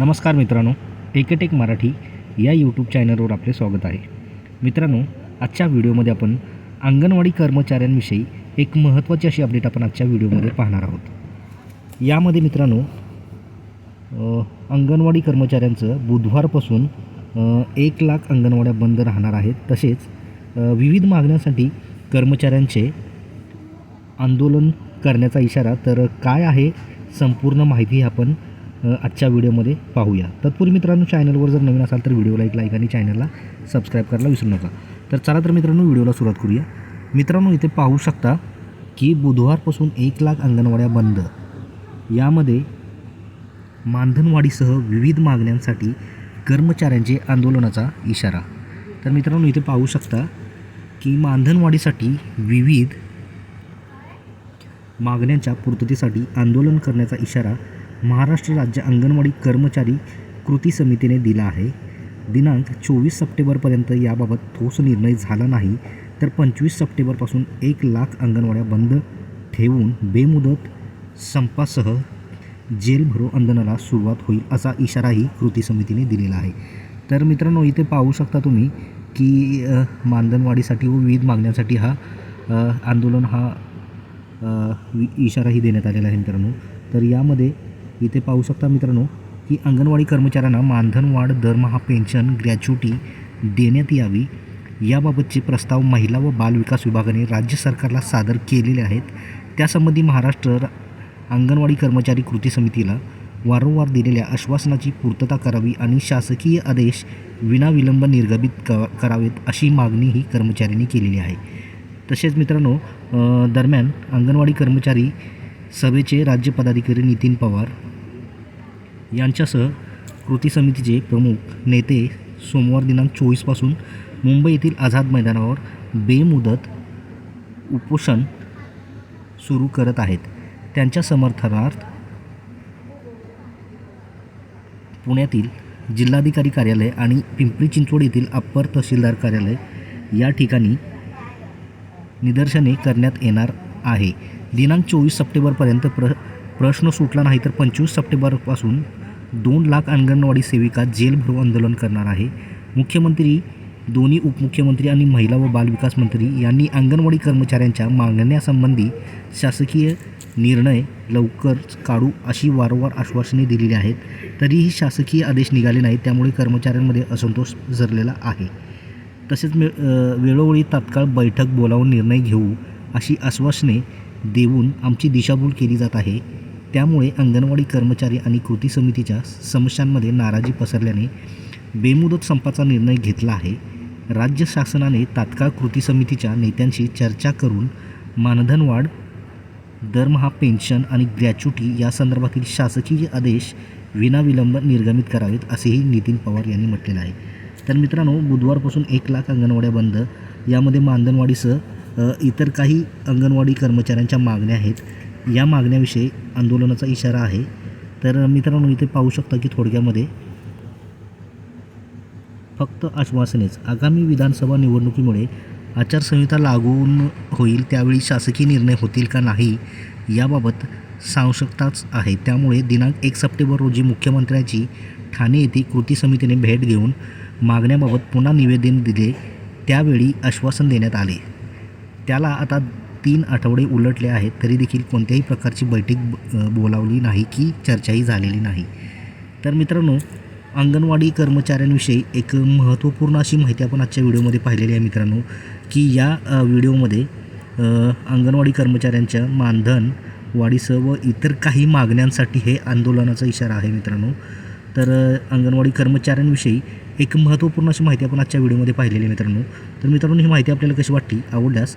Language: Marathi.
नमस्कार मित्रांनो टेकेटेक मराठी या यूट्यूब चॅनलवर आपले स्वागत आहे. मित्रांनो आजच्या व्हिडिओमध्ये आपण अंगणवाडी कर्मचाऱ्यांविषयी एक महत्त्वाची अशी अपडेट आपण आजच्या व्हिडिओमध्ये पाहणार आहोत. यामध्ये मित्रांनो अंगणवाडी कर्मचाऱ्यांचं बुधवारपासून एक लाख अंगणवाड्या बंद राहणार आहेत. तसेच विविध मागण्यांसाठी कर्मचाऱ्यांचे आंदोलन करण्याचा इशारा. तर काय आहे? संपूर्ण माहिती आपण आजच्या व्हिडिओमध्ये पाहूया. तत्पूर्वी मित्रांनो चॅनलवर जर नवीन असाल तर व्हिडिओला एक लाईक आणि चॅनलला सबस्क्राईब करायला विसरू नका. तर चला तर मित्रांनो व्हिडिओला सुरुवात करूया. मित्रांनो इथे पाहू शकता की बुधवारपासून एक लाख अंगणवाड्या बंद. यामध्ये मानधनवाढीसह विविध मागण्यांसाठी कर्मचाऱ्यांचे आंदोलनाचा इशारा. तर मित्रांनो इथे पाहू शकता की मानधनवाढीसाठी विविध मागण्यांच्या पूर्ततेसाठी आंदोलन करण्याचा इशारा महाराष्ट्र राज्य अंगणवाडी कर्मचारी कृती समितीने दिला आहे. दिनांक चोवीस सप्टेंबरपर्यंत याबाबत ठोस निर्णय झाला नाही तर पंचवीस सप्टेंबरपासून एक लाख अंगणवाड्या बंद ठेवून बेमुदत संपासह जेल भरो आंदोलनाला सुरुवात होईल असा इशाराही कृती समितीने दिलेला आहे. तर मित्रांनो इथे पाहू शकता तुम्ही की मानधनवाढीसाठी व विविध मागण्यांसाठी हा आंदोलन हा इशाराही देण्यात आलेला आहे मित्रांनो. तर यामध्ये इथे पाहू शकता मित्रांनो की अंगणवाडी कर्मचाऱ्यांना मानधनवाढ दरमहा पेन्शन ग्रॅच्युटी देण्यात यावी. याबाबतचे प्रस्ताव महिला व बालविकास विभागाने राज्य सरकारला सादर केलेले आहेत. त्यासंबंधी महाराष्ट्र अंगणवाडी कर्मचारी कृती समितीला वारंवार दिलेल्या आश्वासनाची पूर्तता करावी आणि शासकीय आदेश विनाविलंब निर्गमित क करावेत अशी मागणीही कर्मचाऱ्यांनी केलेली आहे. तसेच मित्रांनो दरम्यान अंगणवाडी कर्मचारी सभेचे राज्य पदाधिकारी नितीन पवार यांच्यासह कृती समितीचे प्रमुख नेते सोमवार दिनांक चोवीसपासून मुंबई येथील आझाद मैदानावर बेमुदत उपोषण सुरू करत आहेत. त्यांच्या समर्थनार्थ पुण्यातील जिल्हाधिकारी कार्यालय आणि पिंपरी चिंचवड येथील अप्पर तहसीलदार कार्यालय या ठिकाणी निदर्शने करण्यात येणार आहे. दिनांक चोवीस सप्टेंबरपर्यंत प्र प्रश्न सुटला नाही तर पंचवीस सप्टेंबरपासून दोन लाख अंगणवाडी सेविका जेल भरो आंदोलन करणार आहे. मुख्यमंत्री दोन्ही उपमुख्यमंत्री आणि महिला व बालविकास मंत्री यांनी अंगणवाडी कर्मचाऱ्यांच्या मागण्यासंबंधी शासकीय निर्णय लवकर काढू अशी वारंवार आश्वासने दिलेली आहेत. तरीही शासकीय आदेश निघाले नाहीत त्यामुळे कर्मचाऱ्यांमध्ये असंतोष झरलेला आहे. तसेच मे वेळोवेळी तात्काळ बैठक बोलावून निर्णय घेऊ अशी आश्वासने देऊन आमची दिशाभूल केली जात आहे. त्यामुळे अंगणवाडी कर्मचारी आणि कृती समितीच्या समस्यांमध्ये नाराजी पसरल्याने बेमुदत संपाचा निर्णय घेतला आहे. राज्य शासनाने तात्काळ कृती समितीच्या नेत्यांशी चर्चा करून मानधनवाढ दरमहा पेन्शन आणि ग्रॅच्युटी या संदर्भातील शासकीय आदेश विनाविलंब निर्गमित करावेत असेही नितीन पवार यांनी म्हटलेलं आहे. तर मित्रांनो बुधवारपासून एक लाख अंगणवाड्या बंद. यामध्ये मानधनवाढीसह इतर काही अंगणवाडी कर्मचाऱ्यांच्या मागण्या आहेत. या मागण्याविषयी आंदोलनाचा इशारा आहे. तर मित्रांनो इथे पाहू शकता की थोडक्यामध्ये फक्त आश्वासनेच आगामी विधानसभा निवडणुकीमुळे आचारसंहिता लागून होईल त्यावेळी शासकीय निर्णय होतील का नाही याबाबत सांशकताच आहे. त्यामुळे दिनांक एक सप्टेंबर रोजी मुख्यमंत्र्यांची ठाणे येथे कृती समितीने भेट घेऊन मागण्याबाबत पुन्हा निवेदन दिले. त्यावेळी आश्वासन देण्यात आले. त्याला आता तीन आठवडे उलटले आहेत तरी देखील कोणत्याही प्रकारची बैठक ब- बोलावली नाही की चर्चाही झालेली नाही. तर मित्रांनो अंगणवाडी कर्मचाऱ्यांविषयी एक महत्त्वपूर्ण अशी माहिती आपण आजच्या व्हिडिओमध्ये पाहिलेली आहे मित्रांनो की या व्हिडिओमध्ये अंगणवाडी कर्मचाऱ्यांच्या मानधन वाढीसह व इतर काही मागण्यांसाठी हे आंदोलनाचा इशारा आहे मित्रांनो. तर अंगणवाडी कर्मचाऱ्यांविषयी एक महत्त्वपूर्ण अशी माहिती आपण आजच्या व्हिडिओमध्ये पाहिलेली आहे मित्रांनो. तर मित्रांनो ही माहिती आपल्याला कशी वाटली? आवडल्यास